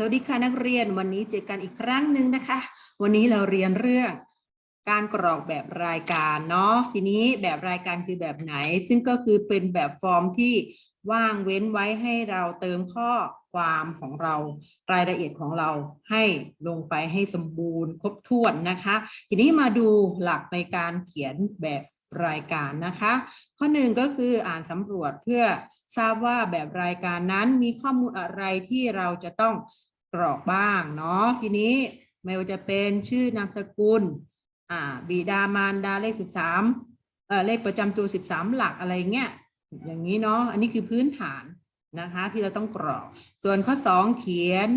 สวัสดีค่ะนักเรียนวันนี้เจอกันอีกครั้งหนึ่งนะคะ วันนี้เราเรียนเรื่องการกรอกแบบรายการเนาะทีนี้แบบรายการคือแบบไหน ซึ่งก็คือเป็นแบบฟอร์มที่ว่างเว้นไว้ให้เราเติมข้อความของเรา รายละเอียดของเราให้ลงไปให้สมบูรณ์ครบถ้วนนะคะ ทีนี้มาดูหลักในการเขียนแบบรายการนะคะ ข้อหนึ่งก็คืออ่านสำรวจเพื่อ ทราบว่าแบบรายการนั้นมีข้อมูลอะไรที่เราจะต้องกรอกบ้างเนาะทีนี้ไม่ว่าจะเป็นชื่อนามสกุลอ่าบิดามารดาเลขสิบสามเอ่อเลขประจำตัวสิบสามหลักอะไรเงี้ยอย่างนี้เนาะอันนี้คือพื้นฐานนะคะที่เราต้องกรอก ส่วนข้อสองเขียน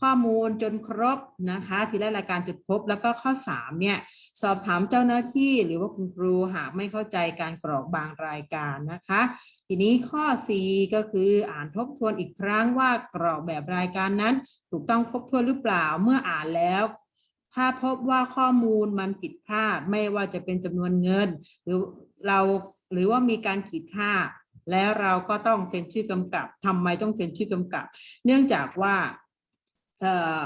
ข้อมูลจนครบนะคะ ทีละรายการจนครบแล้วก็ข้อสามเนี่ยสอบถามเจ้าหน้าที่หรือว่าคุณครูหากไม่เข้าใจการกรอกบางรายการนะคะ ทีนี้ข้อ 4 ก็คืออ่านทบทวนอีกครั้งว่ากรอกแบบรายการนั้น ถูกต้องครบถ้วนหรือเปล่าเมื่ออ่านแล้ว ถ้าพบว่าข้อมูลมันผิดพลาดไม่ว่าจะเป็นจำนวนเงิน หรือเราหรือว่ามีการขีดค่า แล้วเราก็ต้องเซ็นชื่อกำกับทำไมต้องเซ็นชื่อกำกับ เนื่องจากว่า เอ่อ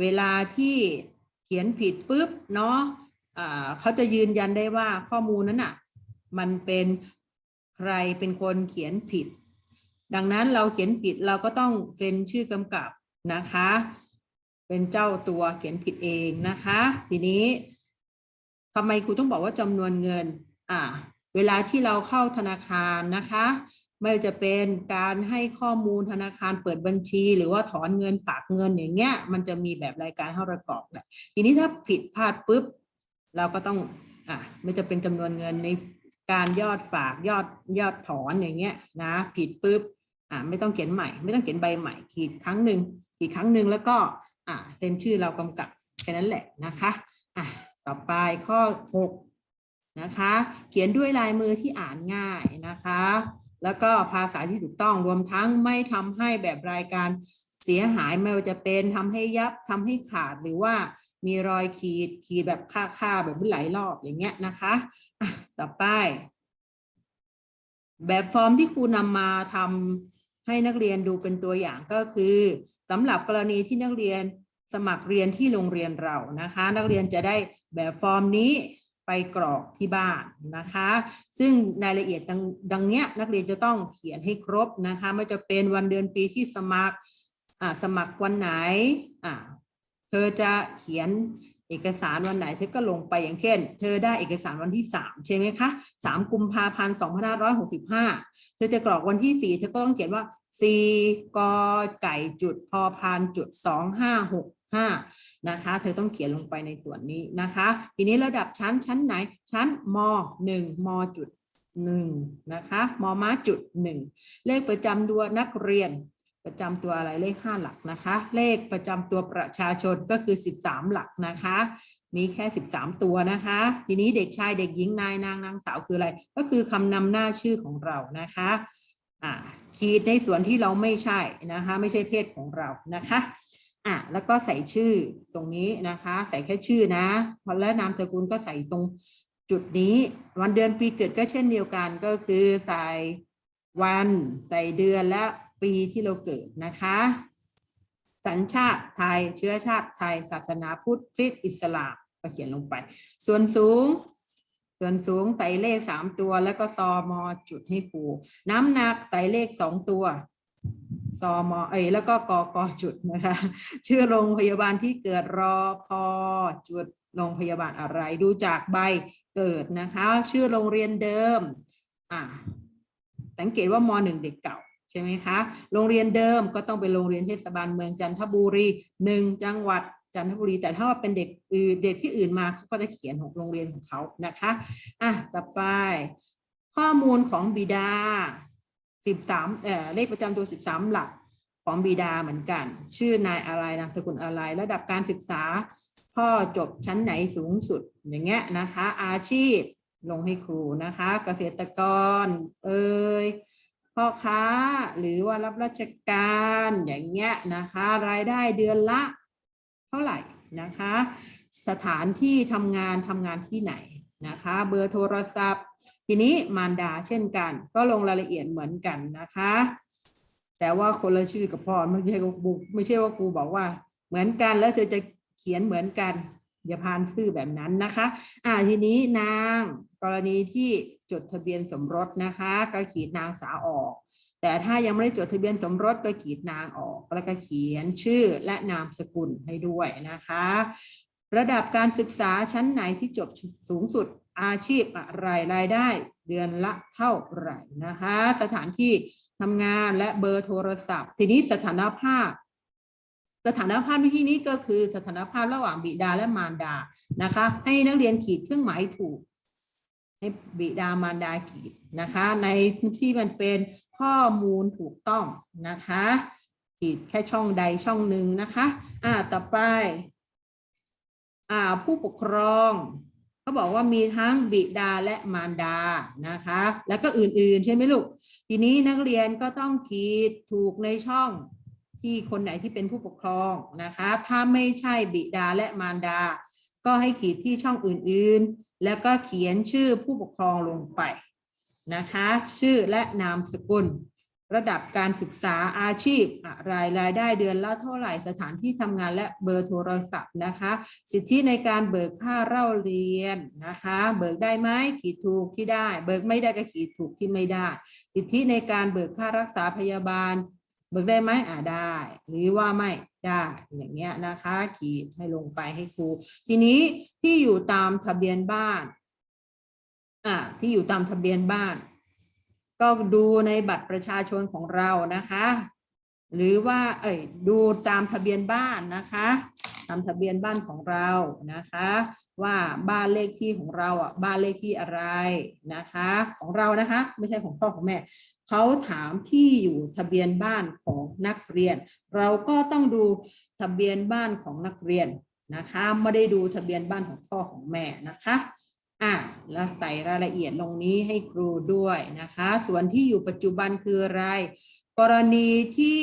เวลาที่เขียนผิดปุ๊บเนาะเขาจะยืนยันได้ว่าข้อมูลนั้นอะมันเป็นใครเป็นคนเขียนผิด ดังนั้นเราเขียนผิดเราก็ต้องเซ็นชื่อกำกับนะคะ เป็นเจ้าตัวเขียนผิดเองนะคะ ทีนี้ทำไมครูต้องบอกว่าจำนวนเงินอ่าเวลาที่เราเข้าธนาคารนะคะ ไม่ว่าจะเป็นการให้ข้อมูลธนาคารเปิดบัญชี หรือว่าถอนเงินฝากเงินอย่างเงี้ย มันจะมีแบบรายการให้เรากอกแบบทีนี้ถ้าผิดพลาดปุ๊บ เราก็ต้องอะไม่จะเป็นจำนวนเงินในการยอดฝากยอดยอดถอนอย่างเงี้ยนะผิดปุ๊บอะไม่ต้องเขียนใหม่ ไม่ต้องเขียนใบใหม่ขีดครั้งหนึ่งขีดครั้งหนึ่งแล้วก็อะเซ็นชื่อเรากำกับแค่นั้นแหละนะคะอะต่อไปข้อหกนะคะ เขียนด้วยลายมือที่อ่านง่ายนะคะ แล้วก็ภาษาที่ถูกต้องรวมทั้งไม่ทำให้แบบรายการเสียหายไม่ว่าจะเป็นทำให้ยับทำให้ขาดหรือว่ามีรอยขีดขีดแบบค่าๆแบบหลายรอบอย่างเงี้ยนะคะอะต่อไป แบบฟอร์มที่ครูนำมาทำให้นักเรียนดูเป็นตัวอย่างก็คือสำหรับกรณีที่นักเรียนสมัครเรียนที่โรงเรียนเรานะคะ นักเรียนจะได้แบบฟอร์มนี้ ไปกรอกที่บ้านนะคะ ซึ่งรายละเอียดดังดังเนี้ยนักเรียนจะต้องเขียนให้ครบนะคะไม่จะเป็นวันเดือนปีที่สมัครอ่าสมัครวันไหนอ่าเธอจะเขียนเอกสารวันไหนเธอก็ลงไปอย่างเช่น เธอได้เอกสารวันที่สามใช่ไหมคะสามกุมภาพันธ์สองพันห้าร้อยหกสิบห้าเธอจะกรอกวันที่สี่เธอก็ต้องเขียนว่าสีกอไก่จุดพอพานจุดส องห้านะคะ เธอต้องเขียนลงไปในส่วนนี้นะคะ ทีนี้ระดับชั้นชั้นไหน ชั้นมหนึ่งมจุดหนึ่งนะคะมม้าจุดหนึ่งเลขประจำตัวนักเรียนประจำตัวอะไรเลขห้าหลักนะคะ เลขประจำตัวประชาชนก็คือสิบสามหลักนะคะ มีแค่สิบสามตัวนะคะ ทีนี้เด็กชายเด็กหญิงนายนางนางสาวคืออะไร ก็คือคำนำหน้าชื่อของเรานะคะอ่าขีดในส่วนที่เราไม่ใช่นะคะ ไม่ใช่เพศของเรานะคะ อะแล้วก็ใส่ชื่อตรงนี้นะคะ ใส่แค่ชื่อนะพอแล้วนามสกุลก็ใส่ตรงจุดนี้ วันเดือนปีเกิดก็เช่นเดียวกันก็คือใส่วันใส่เดือนและปีที่เราเกิดนะคะ สัญชาติไทยเชื้อชาติไทย ศาสนาพุทธคริสต์อิสลามก็เขียนลงไป ส่วนสูง ส่วนสูงใส่เลขสามตัว แล้วก็ซอมอจุดให้ครูน้ำหนักใส่เลขสองตัว ซอมอเอยแล้วก็กอกอจุดนะคะชื่อโรงพยาบาลที่เกิดรอพอจุดโรงพยาบาลอะไร ดูจากใบเกิดนะคะ ชื่อโรงเรียนเดิมอ่าสังเกตว่ามหนึ่งเด็กเก่าใช่ไหมคะ โรงเรียนเดิมก็ต้องเป็นโรงเรียนเทศบาลเมืองจันทบุรีหนึ่งจังหวัดจันทบุรี แต่ถ้าว่าเป็นเด็กอื่นเด็กที่อื่นมาเขาก็จะเขียนของโรงเรียนของเขานะคะอะต่อไป ข้อมูลของบิดา สิบสามเอ่อเลขประจำตัวสิบสามหลักของบิดาเหมือนกัน ชื่อนายอะไรนามสกุลอะไร ระดับการศึกษา พ่อจบชั้นไหนสูงสุดอย่างเงี้ยนะคะ อาชีพลงให้ครูนะคะ เกษตรกร เอ่ยพ่อค้าหรือว่ารับราชการอย่างเงี้ยนะคะ รายได้เดือนละ เท่าไหร่นะคะ สถานที่ทำงานทำงานที่ไหน นะคะเบอร์โทรศัพท์ ทีนี้มารดาเช่นกัน ก็ลงรายละเอียดเหมือนกันนะคะ แต่ว่าคนละชื่อกับพ่อไม่ใช่ว่าครูไม่ใช่ว่าครูบอกว่า เหมือนกันแล้วเธอจะเขียนเหมือนกัน อย่าพานซื่อแบบนั้นนะคะ อ่าทีนี้นางกรณีที่จดทะเบียนสมรสนะคะ ก็ขีดนางสาวออก แต่ถ้ายังไม่ได้จดทะเบียนสมรสก็ขีดนางออก แล้วก็เขียนชื่อและนามสกุลให้ด้วยนะคะ ระดับการศึกษาชั้นไหนที่จบสูงสุดอาชีพอะไรรายได้ เดือนละเท่าไหร่นะคะ สถานที่ทำงานและเบอร์โทรศัพท์ ทีนี้สถานภาพ สถานภาพในที่นี้ก็คือสถานภาพระหว่างบิดาและมารดานะคะ ให้นักเรียนขีดเครื่องหมายถูกให้บิดามารดาขีดนะคะ ในที่มันเป็นข้อมูลถูกต้องนะคะขีดแค่ช่องใดช่องหนึ่งนะคะ อ่าต่อไป ผู้ปกครองเขาบอกว่ามีทั้งบิดาและมารดานะคะ แล้วก็อื่นๆ ใช่ไหมลูก ทีนี้นักเรียนก็ต้องขีดถูกในช่องที่คนไหนที่เป็นผู้ปกครองนะคะ ถ้าไม่ใช่บิดาและมารดา ก็ให้ขีดที่ช่องอื่นๆ แล้วก็เขียนชื่อผู้ปกครองลงไปนะคะ ชื่อและนามสกุล ระดับการศึกษาอาชีพอะไรรายได้เดือนละเท่าไหร่สถานที่ทำงานและเบอร์โทรศัพท์นะคะ สิทธิในการเบิกค่าเล่าเรียนนะคะ เบิกได้ไหมขีดถูกที่ได้ เบิกไม่ได้ก็ขีดถูกที่ไม่ได้ สิทธิในการเบิกค่ารักษาพยาบาล เบิกได้ไหมอ่าได้ หรือว่าไม่ได้อย่างเงี้ยนะคะ ขีดให้ลงไปให้ครู ทีนี้ที่อยู่ตามทะเบียนบ้านอ่าที่อยู่ตามทะเบียนบ้าน ก็ดูในบัตรประชาชนของเรานะคะ หรือว่าเอ้ยดูตามทะเบียนบ้านนะคะตามทะเบียนบ้านของเรานะคะ ว่าบ้านเลขที่ของเราอะบ้านเลขที่อะไรนะคะ ของเรานะคะ ไม่ใช่ของพ่อของแม่เขาถามที่อยู่ทะเบียนบ้านของนักเรียน เราก็ต้องดูทะเบียนบ้านของนักเรียนนะคะ ไม่ได้ดูทะเบียนบ้านของพ่อของแม่นะคะ อะแล้วใส่รายละเอียดลงนี้ให้ครูด้วยนะคะ ส่วนที่อยู่ปัจจุบันคืออะไร กรณีที่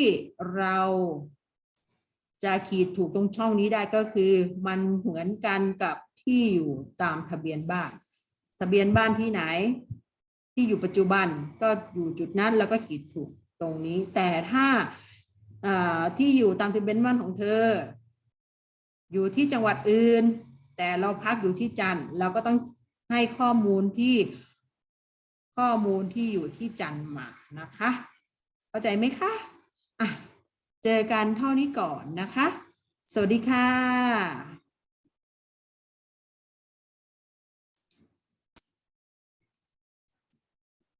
เราจะขีดถูกตรงช่องนี้ได้ก็คือ มันเหมือนกันกับที่อยู่ตามทะเบียนบ้าน ทะเบียนบ้านที่ไหน ที่อยู่ปัจจุบันก็อยู่จุดนั้นแล้วก็ขีดถูกตรงนี้ แต่ถ้าอ่าที่อยู่ตามทะเบียนบ้านของเธอ อยู่ที่จังหวัดอื่น แต่เราพักอยู่ที่จันทร์เราก็ต้อง ให้ข้อมูลที่ข้อมูลที่อยู่ที่จันหมานะคะ เข้าใจไหมคะอะเจอกันเท่านี้ก่อนนะคะ สวัสดีค่ะ